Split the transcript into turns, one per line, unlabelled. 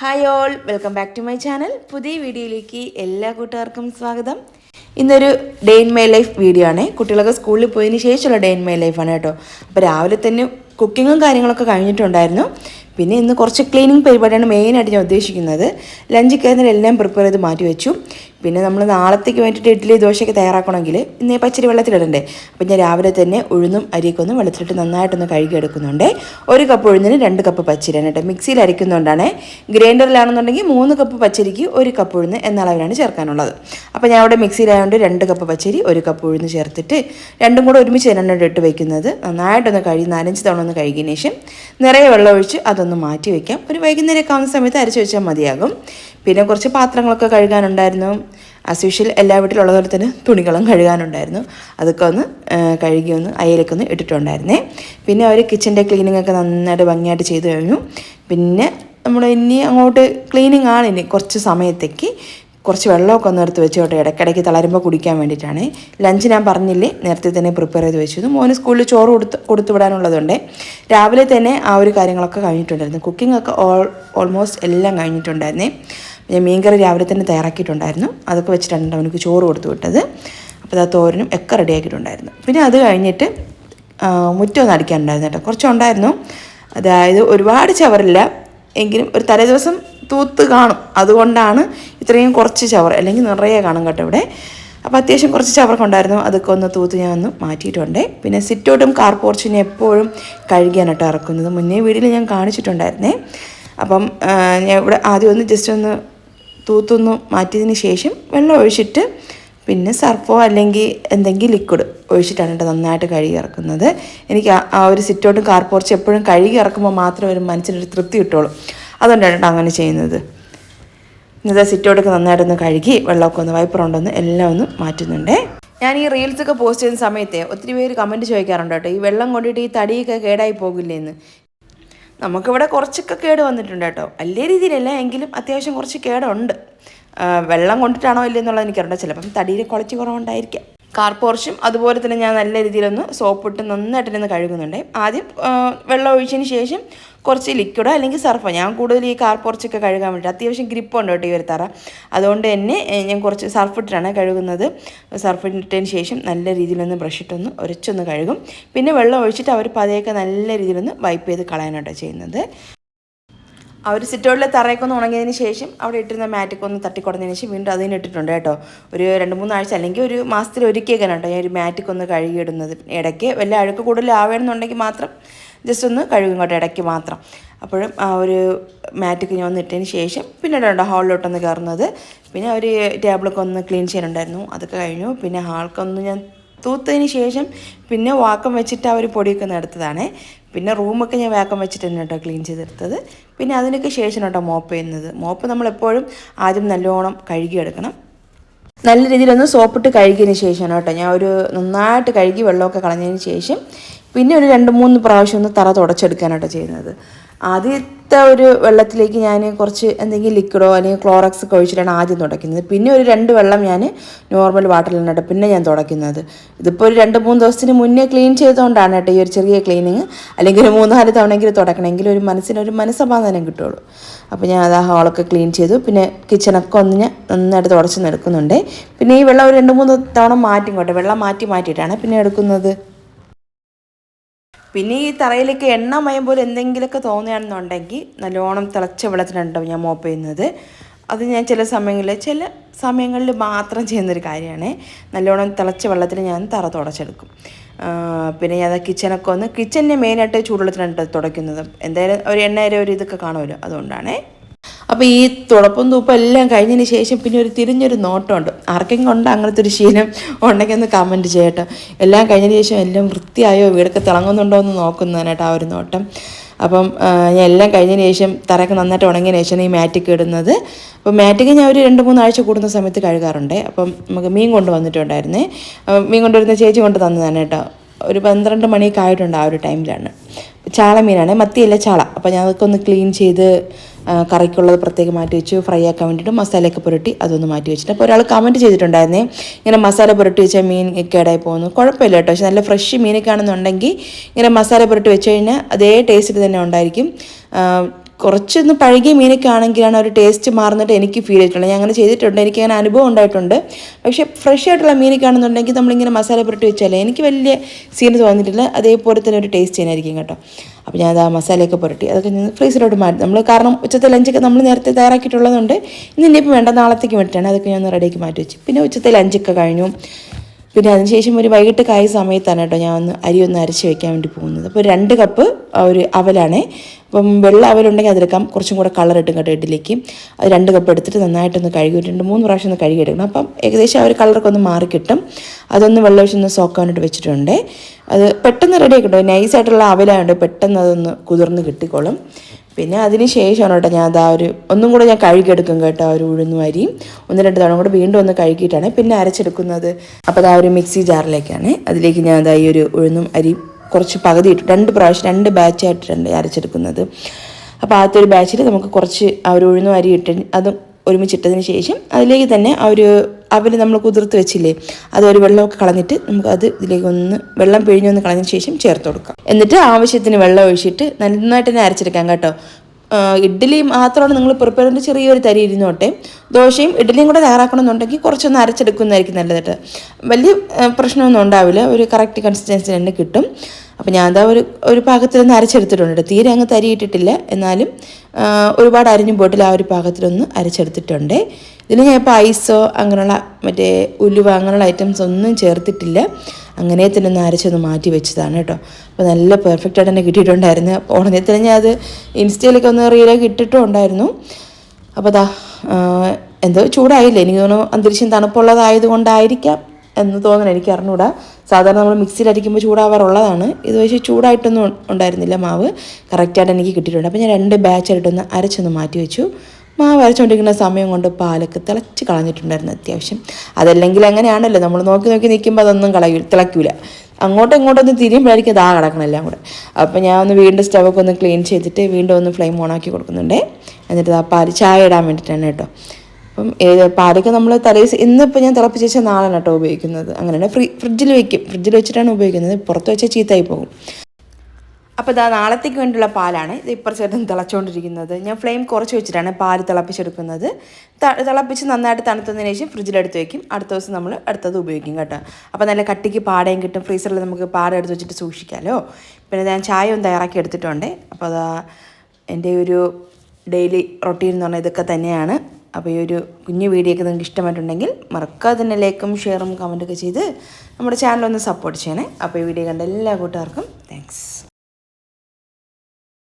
Hi all welcome back to my channel പുതിയ വീഡിയോയിലേക്ക് എല്ലാ കൂട്ടുകാർക്കും സ്വാഗതം. ഇന്നൊരു day in my life video ആണ്. കുട്ടികളൊക്കെ സ്കൂളിൽ പോയതിന് ശേഷമുള്ള ഡേ ഇൻ മൈ ലൈഫാണ് കേട്ടോ. അപ്പോൾ രാവിലെ തന്നെ കുക്കിങ്ങും കാര്യങ്ങളൊക്കെ കഴിഞ്ഞിട്ടുണ്ടായിരുന്നു. പിന്നെ ഇന്ന് കുറച്ച് ക്ലീനിങ് പരിപാടിയാണ് മെയിനായിട്ട് ഞാൻ ഉദ്ദേശിക്കുന്നത്. ലഞ്ച് കയറുന്നതിൽ എല്ലാം പ്രിപ്പയർ ചെയ്ത് മാറ്റി വെച്ചു. പിന്നെ നമ്മൾ നാളത്തേക്ക് വേണ്ടിയിട്ട് ഇഡ്ഡലി ദോശയൊക്കെ തയ്യാറാക്കണമെങ്കിൽ ഇന്ന് പച്ചരി വെള്ളത്തിലിടണ്ടേ. അപ്പം ഞാൻ രാവിലെ തന്നെ ഉഴുന്നും അരിയൊക്കെ ഒന്ന് വെള്ളത്തിലിട്ട് നന്നായിട്ടൊന്ന് കഴുകി എടുക്കുന്നുണ്ട് ഒരു കപ്പ് ഉഴുന്നിന് രണ്ട് കപ്പ് പച്ചരിയാണ് കേട്ടോ. മിക്സിയിൽ അരയ്ക്കുന്നതുകൊണ്ടാണ്. ഗ്രൈൻഡറിലാണെന്നുണ്ടെങ്കിൽ മൂന്ന് കപ്പ് പച്ചരിക്ക് ഒരു കപ്പ് ഉഴുന്ന് എന്ന അളവിലാണ് ചേർക്കാനുള്ളത്. അപ്പോൾ ഞാൻ അവിടെ മിക്സിയിലായതുകൊണ്ട് രണ്ട് കപ്പ് പച്ചരി ഒരു കപ്പ് ഉഴുന്ന് ചേർത്തിട്ട് രണ്ടും കൂടെ ഒരുമിച്ച് തന്നെയാണ് ഇട്ട് വയ്ക്കുന്നത് നന്നായിട്ടൊന്ന് കഴുകി നാലഞ്ച് തവണ ഒന്ന് കഴുകിയതിന് ശേഷം നിറയെ വെള്ളം ഒഴിച്ച് അതൊന്ന് മാറ്റി വയ്ക്കാം ഒരു വൈകുന്നേരമൊക്കെ ആവുന്ന സമയത്ത് അരച്ച് വെച്ചാൽ മതിയാകും. പിന്നെ കുറച്ച് പാത്രങ്ങളൊക്കെ കഴുകാനുണ്ടായിരുന്നു. ആസ് യൂഷ്വൽ എല്ലാ വീട്ടിലുള്ളതുപോലെ തന്നെ തുണികളും കഴുകാനുണ്ടായിരുന്നു. അതൊക്കെ ഒന്ന് കഴുകി ഒന്ന് അയലൊക്കെ ഒന്ന് ഇട്ടിട്ടുണ്ടായിരുന്നേ. പിന്നെ അവർ കിച്ചന്റെ ക്ലീനിങ് ഒക്കെ നന്നായിട്ട് ഭംഗിയായിട്ട് ചെയ്തു കഴിഞ്ഞു. പിന്നെ നമ്മൾ ഇനി അങ്ങോട്ട് ക്ലീനിങ് ആണ് ഇനി കുറച്ച് സമയത്തേക്ക്. കുറച്ച് വെള്ളമൊക്കെ ഒന്ന് എടുത്ത് വെച്ചോട്ടെ. ഇടയ്ക്കിടയ്ക്ക് തളരുമ്പോൾ കുടിക്കാൻ വേണ്ടിയിട്ടാണ്. ലഞ്ച് ഞാൻ പറഞ്ഞില്ലേ നേരത്തെ തന്നെ പ്രിപ്പയർ ചെയ്ത് വെച്ചിരുന്നു മോന് സ്കൂളിൽ ചോറ് കൊടുത്ത് കൊടുത്തു വിടാനുള്ളതുകൊണ്ട് രാവിലെ തന്നെ ആ ഒരു കാര്യങ്ങളൊക്കെ കഴിഞ്ഞിട്ടുണ്ടായിരുന്നു. കുക്കിംഗ് ഒക്കെ ഓൾ ഓൾമോസ്റ്റ് എല്ലാം കഴിഞ്ഞിട്ടുണ്ടായിരുന്നേ. ഞാൻ മീൻകറി രാവിലെ തന്നെ തയ്യാറാക്കിയിട്ടുണ്ടായിരുന്നു. അതൊക്കെ വെച്ചിട്ടാണ് അവനക്ക് ചോറ് കൊടുത്തു വിട്ടത്. അപ്പോൾ ആ തോരനും ഒക്കെ റെഡിയാക്കിയിട്ടുണ്ടായിരുന്നു പിന്നെ അത് കഴിഞ്ഞിട്ട് മുറ്റമൊന്നും അടിക്കാനുണ്ടായിരുന്നു കേട്ടോ. കുറച്ചുണ്ടായിരുന്നു. അതായത് ഒരുപാട് ചവറില്ല. എങ്കിലും ഒരു തലേദിവസം തൂത്ത് കാണും. അതുകൊണ്ടാണ് ഇത്രയും കുറച്ച് ചവർ അല്ലെങ്കിൽ നിറയെ കാണും കേട്ടോ ഇവിടെ. അപ്പോൾ അത്യാവശ്യം കുറച്ച് ചവറൊക്കെ ഉണ്ടായിരുന്നു. അതൊക്കെ ഒന്ന് തൂത്ത് ഞാൻ ഒന്ന് മാറ്റിയിട്ടുണ്ട്. പിന്നെ സിറ്റൗട്ടും കാർ പോർച്ചിനെ എപ്പോഴും കേട്ടോ ഇറക്കുന്നത്. മുന്നേ വീട്ടിൽ ഞാൻ കാണിച്ചിട്ടുണ്ടായിരുന്നേ. അപ്പം ഞാൻ ഇവിടെ ആദ്യം ഒന്ന് ജസ്റ്റ് ഒന്ന് തൂത്തൊന്ന് മാറ്റിയതിന് ശേഷം വെള്ളം ഒഴിച്ചിട്ട് പിന്നെ സർഫോ അല്ലെങ്കിൽ എന്തെങ്കിലും ലിക്വിഡ് ഒഴിച്ചിട്ടാണ് കേട്ടോ നന്നായിട്ട് കഴുകി ഇറക്കുന്നത്. എനിക്ക് ആ ഒരു സിറ്റൗട്ടും കാർ പോർച്ചും എപ്പോഴും കഴുകി ഇറക്കുമ്പോൾ മാത്രമേ ഒരു മനസ്സിനൊരു തൃപ്തി കിട്ടുള്ളൂ അതുകൊണ്ടാണ് കേട്ടോ അങ്ങനെ ചെയ്യുന്നത്. ഇന്നത്തെ സിറ്റോട്ടൊക്കെ നന്നായിട്ടൊന്ന് കഴുകി വെള്ളമൊക്കെ ഒന്ന് വൈപ്പർ ഉണ്ടൊന്ന് എല്ലാം ഒന്ന് മാറ്റുന്നുണ്ട്. ഞാൻ ഈ റീൽസ് ഒക്കെ പോസ്റ്റ് ചെയ്യുന്ന സമയത്ത് ഒത്തിരി പേര് കമന്റ് ചോദിക്കാറുണ്ട് കേട്ടോ ഈ വെള്ളം കൊണ്ടിട്ട് ഈ തടിയൊക്കെ കേടായി പോകില്ലേ എന്ന് നമുക്കിവിടെ കുറച്ചൊക്കെ കേട് വന്നിട്ടുണ്ട് കേട്ടോ. വലിയ രീതിയിലല്ല എങ്കിലും അത്യാവശ്യം കുറച്ച് കേടുണ്ട്. വെള്ളം കൊണ്ടിട്ടാണോ ഇല്ലെന്നുള്ളത് എനിക്കറിയണ്ട ചിലപ്പം തടിയിൽ കുളച്ച് കുറവുണ്ടായിരിക്കാം. കാർ അതുപോലെ തന്നെ ഞാൻ നല്ല രീതിയിലൊന്ന് സോപ്പിട്ട് നന്നായിട്ട് തന്നെ കഴുകുന്നുണ്ട്. ആദ്യം വെള്ളം ഒഴിച്ചതിന് ശേഷം കുറച്ച് ലിക്വിഡോ അല്ലെങ്കിൽ സർഫോ ഞാൻ കൂടുതൽ ഈ കാർ പോർച്ചൊക്കെ കഴുകാൻ വേണ്ടി അത്യാവശ്യം ഗ്രിപ്പുണ്ട് കേട്ടോ ഈ ഒരു തറ. അതുകൊണ്ട് തന്നെ ഞാൻ കുറച്ച് സർഫിട്ടിട്ടാണ് കഴുകുന്നത്. സർഫ് ഇട്ടതിന് ശേഷം നല്ല രീതിയിലൊന്ന് ബ്രഷ് ഇട്ടൊന്ന് ഉരച്ചൊന്ന് കഴുകും. പിന്നെ വെള്ളം ഒഴിച്ചിട്ട് അവർ പതയൊക്കെ നല്ല രീതിയിലൊന്ന് വൈപ്പ് ചെയ്ത് കളയാനാട്ടോ ചെയ്യുന്നത്. ആ ഒരു സിറ്റൗട്ടിലെ തറയൊക്കെ ഒന്ന് ഉണങ്ങിയതിന് ശേഷം അവിടെ ഇട്ടിരുന്ന മാറ്റൊക്കെ ഒന്ന് തട്ടിക്കൊടഞ്ഞതിന് ശേഷം വീണ്ടും അതിന് ഇട്ടിട്ടുണ്ട് കേട്ടോ. ഒരു രണ്ട് മൂന്നാഴ്ച അല്ലെങ്കിൽ ഒരു മാസത്തിൽ ഒരിക്കലാണ് കേട്ടോ ഞാൻ ഒരു മാറ്റൊക്കെ ഒന്ന് കഴുകിയിടുന്നത്. ഇടയ്ക്ക് വല്ല അഴുക്ക് കൂടുതൽ ആവുകയാണെന്നുണ്ടെങ്കിൽ മാത്രം ജസ്റ്റ് ഒന്ന് കഴുകും കേട്ടോ ഇടയ്ക്ക് മാത്രം. അപ്പോഴും ആ ഒരു മാറ്റൊക്കെ ഞാൻ ഒന്ന് ഇട്ടതിന് ശേഷം പിന്നെ ഉണ്ടോ ഹാളിലോട്ടൊന്ന് കയറുന്നത്. പിന്നെ ഒരു ടേബിളൊക്കെ ഒന്ന് ക്ലീൻ ചെയ്യാനുണ്ടായിരുന്നു. അതൊക്കെ കഴിഞ്ഞു. പിന്നെ ഹാൾക്കൊന്ന് ഞാൻ തൂത്തതിന് ശേഷം പിന്നെ വാക്കം വെച്ചിട്ട് ആ ഒരു പൊടിയൊക്കെ നടത്തതാണ്. പിന്നെ റൂമൊക്കെ ഞാൻ വാക്കം വെച്ചിട്ട് തന്നെ കേട്ടോ ക്ലീൻ ചെയ്തെടുത്തത്. പിന്നെ അതിനൊക്കെ ശേഷം കേട്ടോ മോപ്പ് ചെയ്യുന്നത്. മോപ്പ് നമ്മളെപ്പോഴും ആദ്യം നല്ലോണം കഴുകിയെടുക്കണം. നല്ല രീതിയിലൊന്ന് സോപ്പിട്ട് കഴുകിയതിന് ശേഷമാണ് കേട്ടോ ഞാൻ ഒരു നന്നായിട്ട് കഴുകി വെള്ളമൊക്കെ കളഞ്ഞതിന് ശേഷം പിന്നെ ഒരു രണ്ട് മൂന്ന് പ്രാവശ്യം ഒന്ന് തറ തുടച്ചെടുക്കാനാട്ടോ ചെയ്യുന്നത്. ആദ്യത്തെ ഒരു വെള്ളത്തിലേക്ക് ഞാൻ കുറച്ച് എന്തെങ്കിലും ലിക്വിഡോ അല്ലെങ്കിൽ ക്ലോറക്സ് ഒക്കെ ഒഴിച്ചിട്ടാണ് ആദ്യം തുടയ്ക്കുന്നത്. പിന്നെ ഒരു രണ്ട് വെള്ളം ഞാൻ നോർമൽ വാട്ടറിലാണ് കേട്ടോ പിന്നെ ഞാൻ തുടയ്ക്കുന്നത്. ഇതിപ്പോൾ ഒരു രണ്ട് മൂന്ന് ദിവസത്തിന് മുന്നേ ക്ലീൻ ചെയ്തുകൊണ്ടാണ് കേട്ടോ ഈ ഒരു ചെറിയ ക്ലീനിങ് അല്ലെങ്കിൽ ഒരു മൂന്നാൽ തവണയെങ്കിലും തുടക്കണമെങ്കിൽ ഒരു മനസ്സിനൊരു മനസ്സമാധാനം കിട്ടുള്ളൂ. അപ്പോൾ ഞാൻ അത് ആ ഹാളൊക്കെ ക്ലീൻ ചെയ്തു. പിന്നെ കിച്ചണൊക്കെ ഒന്ന് ഞാൻ നന്നായിട്ട് തുടച്ച് നിൽക്കുന്നുണ്ട് പിന്നെ ഈ വെള്ളം ഒരു രണ്ട് മൂന്ന് തവണ മാറ്റി കേട്ടോ വെള്ളം മാറ്റി മാറ്റിയിട്ടാണ് പിന്നെ എടുക്കുന്നത്. പിന്നെ ഈ തറയിലേക്ക് എണ്ണ മയം പോലെ എന്തെങ്കിലുമൊക്കെ തോന്നുകയാണെന്നുണ്ടെങ്കിൽ നല്ലോണം തിളച്ച വെള്ളത്തിലുണ്ടാവും ഞാൻ മോപ്പ് ചെയ്യുന്നത്. അത് ഞാൻ ചില സമയങ്ങളിൽ ചില സമയങ്ങളിൽ മാത്രം ചെയ്യുന്നൊരു കാര്യമാണ്. നല്ലോണം തിളച്ച വെള്ളത്തിൽ ഞാൻ തറ തുടച്ചെടുക്കും. പിന്നെ ഞാൻ കിച്ചനൊക്കെ ഒന്ന് കിച്ചനെ മെയിനായിട്ട് ചൂടുവെള്ളത്തിലാണ് ട്ടോ തുടയ്ക്കുന്നത്. എന്തായാലും ഒരു എണ്ണയുടെ ഒരു ഇതൊക്കെ കാണുമല്ലോ അതുകൊണ്ടാണേ. അപ്പോൾ ഈ തുളപ്പും തൂപ്പും എല്ലാം കഴിഞ്ഞതിന് ശേഷം പിന്നെ ഒരു തിരിഞ്ഞൊരു നോട്ടമുണ്ട്. ആർക്കെങ്കിലും ഉണ്ട് അങ്ങനത്തെ ഒരു ശീലം ഉണ്ടെങ്കിൽ ഒന്ന് കമന്റ് ചെയ്യട്ടെ. എല്ലാം കഴിഞ്ഞതിന് ശേഷം എല്ലാം വൃത്തിയായോ വീടൊക്കെ തിളങ്ങുന്നുണ്ടോ എന്ന് നോക്കുന്നതിനായിട്ട് ആ ഒരു നോട്ടം. അപ്പം ഞാൻ എല്ലാം കഴിഞ്ഞതിന് ശേഷം തറയൊക്കെ നന്നായിട്ട് ഉണങ്ങിയതിന് ശേഷം ഈ മാറ്റിക്ക് ഇടുന്നത്. അപ്പോൾ മാറ്റിക്ക് ഞാൻ ഒരു രണ്ട് മൂന്നാഴ്ച കൂടുന്ന സമയത്ത് കഴുകാറുണ്ട്. അപ്പം നമുക്ക് മീൻ കൊണ്ട് വന്നിട്ടുണ്ടായിരുന്നേ. മീൻ കൊണ്ടുവരുന്ന ചേച്ചി കൊണ്ട് തന്നതാണ് കേട്ടോ. ഒരു പന്ത്രണ്ട് മണിയൊക്കെ ആയിട്ടുണ്ട് ആ ഒരു ടൈമിലാണ് ചാള മീനാണ് മത്തിയല്ല ചാള. അപ്പോൾ ഞാൻ അതൊക്കെ ഒന്ന് ക്ലീൻ ചെയ്ത് കറിക്കുള്ളത് പ്രത്യേകം മാറ്റി വെച്ചു. ഫ്രൈ ആക്കാൻ വേണ്ടിയിട്ട് മസാലയൊക്കെ പുരട്ടി അതൊന്ന് മാറ്റി വെച്ചിട്ട്. അപ്പോൾ ഒരാൾ കമന്റ് ചെയ്തിട്ടുണ്ടായിരുന്നേ ഇങ്ങനെ മസാല പുരട്ടി വെച്ചാൽ മീൻ കേടായി പോകുന്നു. കുഴപ്പമില്ല കേട്ടോ. പക്ഷെ നല്ല ഫ്രഷ് മീനൊക്കെ ആണെന്നുണ്ടെങ്കിൽ ഇങ്ങനെ മസാല പുരട്ടി വെച്ച് കഴിഞ്ഞാൽ അതേ ടേസ്റ്റിൽ തന്നെ ഉണ്ടായിരിക്കും. കുറച്ചൊന്ന് പഴകിയ മീനൊക്കെ ആണെങ്കിലാണ് ഒരു ടേസ്റ്റ് മാറുന്നിട്ട് എനിക്ക് ഫീൽ ചെയ്തിട്ടുള്ളത്. ഞാൻ അങ്ങനെ ചെയ്തിട്ടുണ്ട്. എനിക്ക് അങ്ങനെ അനുഭവം ഉണ്ടായിട്ടുണ്ട്. പക്ഷേ ഫ്രഷ് ആയിട്ടുള്ള മീനൊക്കെ ആണെന്നുണ്ടെങ്കിൽ നമ്മളിങ്ങനെ മസാല പുരട്ടി വെച്ചാലേ എനിക്ക് വലിയ സീന് തോന്നിയിട്ടില്ല. അതേപോലെ തന്നെ ഒരു ടേസ്റ്റ് ചെയ്യാനായിരിക്കും കേട്ടോ. അപ്പോൾ ഞാൻ ആ മസാലയൊക്കെ പുരട്ടി. അതൊക്കെ ഞാൻ ഫ്രീസറിലോട്ട് മാറ്റി. നമ്മൾ കാരണം ഉച്ചത്തെ ലഞ്ചൊക്കെ നമ്മൾ നേരത്തെ തയ്യാറാക്കിയിട്ടുള്ളതുകൊണ്ട് ഇന്ന് ഇനിയിപ്പോൾ വേണ്ട നാളത്തേക്ക് വേണ്ടിയിട്ടാണ്. അതൊക്കെ ഞാൻ റെഡിയാക്കി മാറ്റി വെച്ചു. പിന്നെ ഉച്ചത്തെ ലഞ്ചൊക്കെ കഴിഞ്ഞു. പിന്നെ അതിനുശേഷം ഒരു വൈകിട്ട് കായ സമയത്താണ് കേട്ടോ ഞാൻ ഒന്ന് അരി ഒന്ന് അരച്ച് വെക്കാൻ വേണ്ടി പോകുന്നത്. അപ്പോൾ രണ്ട് കപ്പ് ഒരു അവലാണേ. അപ്പം വെള്ളം അവലുണ്ടെങ്കിൽ അതെടുക്കാം കുറച്ചും കൂടെ കളർ ഇട്ടും കേട്ടോ ഇഡ്ഡലിക്ക്. അത് രണ്ട് കപ്പ് എടുത്തിട്ട് നന്നായിട്ടൊന്ന് കഴുകി രണ്ട് മൂന്ന് പ്രാവശ്യം ഒന്ന് കഴുകി എടുക്കണം. അപ്പം ഏകദേശം ആ ഒരു കളറൊക്കെ ഒന്ന് മാറി കിട്ടും. അതൊന്ന് വെള്ളം ഒഴിച്ചൊന്ന് സോക്കാനായിട്ട് വെച്ചിട്ടുണ്ട്. അത് പെട്ടെന്ന് റെഡി ആക്കിട്ടോ നൈസായിട്ടുള്ള അവലായതുകൊണ്ട് പെട്ടെന്ന് അതൊന്ന് കുതിർന്ന് കിട്ടിക്കോളും. പിന്നെ അതിന് ശേഷമാണ് കേട്ടോ ഞാൻ അതാ ഒരു ഒന്നും കൂടെ ഞാൻ കഴുകിയെടുക്കും കേട്ടോ ആ ഒരു ഉഴുന്നു അരിയും ഒന്ന് രണ്ട് തവണ കൂടെ വീണ്ടും ഒന്ന് കഴുകിയിട്ടാണ്. പിന്നെ അരച്ചെടുക്കുന്നത്. അപ്പോൾ അതാ ഒരു മിക്സി ജാറിലേക്കാണ്. അതിലേക്ക് ഞാൻ അതാ ഈ ഒരു ഉഴുന്നും അരിയും കുറച്ച് പകുതി ഇട്ട് രണ്ട് പ്രാവശ്യം രണ്ട് ബാച്ചായിട്ടാണ് അരച്ചെടുക്കുന്നത്. അപ്പോൾ ആദ്യത്തെ ഒരു ബാച്ചിൽ നമുക്ക് കുറച്ച് ആ ഒരു ഉഴുന്നും അരി ഇട്ട് അതും ഒരുമിച്ചിട്ടതിന് ശേഷം അതിലേക്ക് തന്നെ ആ ഒരു അവൽ നമ്മൾ കുതിർത്ത് വെച്ചില്ലേ അത് ഒരു വെള്ളമൊക്കെ കളഞ്ഞിട്ട് നമുക്ക് അത് ഇതിലേക്ക് ഒന്ന് വെള്ളം പിഴിഞ്ഞൊന്ന് കളഞ്ഞതിന് ശേഷം ചേർത്ത് കൊടുക്കാം. എന്നിട്ട് ആവശ്യത്തിന് വെള്ളം ഒഴിച്ചിട്ട് നന്നായിട്ട് തന്നെ അരച്ചെടുക്കാം കേട്ടോ. ഇഡ്ഡലി മാത്രമാണ് നിങ്ങൾ പ്രിപ്പയർ ചെയ്യുന്ന ചെറിയൊരു തരി ഇരുന്നോട്ടെ. ദോശയും ഇഡ്ഡലിയും കൂടെ തയ്യാറാക്കണമെന്നുണ്ടെങ്കിൽ കുറച്ചൊന്ന് അരച്ചെടുക്കുന്നതായിരിക്കും നല്ലതായിട്ട് വലിയ പ്രശ്നമൊന്നും ഉണ്ടാവില്ല. ഒരു കറക്റ്റ് കൺസിസ്റ്റൻസി തന്നെ കിട്ടും. അപ്പോൾ ഞാൻ എന്താ ഒരു ഒരു പാകത്തിലൊന്ന് അരച്ചെടുത്തിട്ടുണ്ട്. തീരെ അങ്ങ് തരിയിട്ടിട്ടില്ല. എന്നാലും ഒരുപാട് അരിഞ്ഞു പോയിട്ടില്ല ആ ഒരു പാകത്തിലൊന്ന് അരച്ചെടുത്തിട്ടുണ്ട്. ഇതിൽ ഞാൻ ഇപ്പോൾ ഐസോ അങ്ങനെയുള്ള മറ്റേ ഉലുവ അങ്ങനെയുള്ള ഐറ്റംസ് ഒന്നും ചേർത്തിട്ടില്ല. അങ്ങനെ തന്നെ ഒന്ന് അരച്ചൊന്ന് മാറ്റി വെച്ചതാണ് കേട്ടോ. അപ്പോൾ നല്ല പെർഫെക്റ്റ് ആയിട്ട് തന്നെ കിട്ടിയിട്ടുണ്ടായിരുന്നു. ഓണത്തിന് ഞാൻ അത് ഇൻസ്റ്റയിലൊക്കെ ഒന്ന് റീലൊക്കെ ഇട്ടിട്ടും ഉണ്ടായിരുന്നു അപ്പോൾ അതാ എന്തോ ചൂടായില്ല? എനിക്ക് തോന്നുന്നു അന്തരീക്ഷം തണുപ്പുള്ളതായത് കൊണ്ടായിരിക്കാം. എന്ന് തോന്നണം എനിക്ക് അറിഞ്ഞൂടാ. സാധാരണ നമ്മൾ മിക്സിയിൽ അടിക്കുമ്പോൾ ചൂടാവാറുള്ളതാണ്. ഇത് പക്ഷേ ചൂടായിട്ടൊന്നും ഉണ്ടായിരുന്നില്ല മാവ്. കറക്റ്റായിട്ട് എനിക്ക് കിട്ടിയിട്ടുണ്ട്. അപ്പോൾ ഞാൻ രണ്ട് ബാച്ചായിട്ടൊന്ന് അരച്ചൊന്ന് മാറ്റി വെച്ചു. മാവ് അരച്ചുകൊണ്ടിരിക്കുന്ന സമയം കൊണ്ട് പാലൊക്കെ തിളച്ച് കളഞ്ഞിട്ടുണ്ടായിരുന്നു അത്യാവശ്യം. അതല്ലെങ്കിൽ അങ്ങനെയാണല്ലോ. നമ്മൾ നോക്കി നോക്കി നിൽക്കുമ്പോൾ അതൊന്നും കളയൂ തിളക്കില്ല അങ്ങോട്ടും ഇങ്ങോട്ടും ഒന്ന് തിരിയുമ്പോഴായിരിക്കും ദാ കിടക്കണം എല്ലാം കൂടെ. അപ്പോൾ ഞാൻ ഒന്ന് വീണ്ടും സ്റ്റവൊക്കെ ഒന്ന് ക്ലീൻ ചെയ്തിട്ട് വീണ്ടും ഒന്ന് ഫ്ലെയിം ഓണാക്കി കൊടുക്കുന്നുണ്ട്. എന്നിട്ട് ആ പാൽ ചായ ഇടാൻ വേണ്ടിയിട്ടാണ് കേട്ടോ. അപ്പം ഏത് പാലൊക്കെ നമ്മൾ തലേ ഇന്നിപ്പോൾ ഞാൻ തിളപ്പിച്ച് വെച്ചാൽ നാളാണ് കേട്ടോ ഉപയോഗിക്കുന്നത്. അങ്ങനെയാണ് ഫ്രീ ഫ്രിഡ്ജിൽ വെക്കും. ഫ്രിഡ്ജിൽ വെച്ചിട്ടാണ് ഉപയോഗിക്കുന്നത്. പുറത്ത് വെച്ചാൽ ചീത്തയായി പോകും. അപ്പോൾ ഇതാ നാളത്തേക്ക് വേണ്ടിയുള്ള പാലാണ് ഇത് ഇപ്പുറത്തേട്ടും തിളച്ചുകൊണ്ടിരിക്കുന്നത് ഞാൻ ഫ്ലെയിം കുറച്ച് വെച്ചിട്ടാണ് പാൽ തിളപ്പിച്ചെടുക്കുന്നത്. തിളപ്പിച്ച് നന്നായിട്ട് തണുത്തതിന് ശേഷം ഫ്രിഡ്ജിലെടുത്ത് വെക്കും. അടുത്ത ദിവസം നമ്മൾ അടുത്തത് ഉപയോഗിക്കും കേട്ടോ. അപ്പോൾ നല്ല കട്ടിക്ക് പാടയും കിട്ടും. ഫ്രീസറിൽ നമുക്ക് പാട എടുത്ത് വെച്ചിട്ട് സൂക്ഷിക്കാമല്ലോ പിന്നെ ഞാൻ ചായ ഒന്ന് തയ്യാറാക്കി എടുത്തിട്ടുണ്ട്. അപ്പോൾ അതാ എന്റെ ഒരു ഡെയിലി റൊട്ടീൻ എന്ന് പറഞ്ഞാൽ ഇതൊക്കെ തന്നെയാണ്. അപ്പോൾ ഈ ഒരു കുഞ്ഞു വീഡിയോ ഒക്കെ നിങ്ങൾക്ക് ഇഷ്ടമായിട്ടുണ്ടെങ്കിൽ മറക്കാതെ തന്നെ ലൈക്കും ഷെയറും കമന്റൊക്കെ ചെയ്ത് നമ്മുടെ ചാനൽ ഒന്ന് സപ്പോർട്ട് ചെയ്യണേ. അപ്പോൾ ഈ വീഡിയോ കണ്ട എല്ലാ കൂട്ടുകാർക്കും താങ്ക്സ്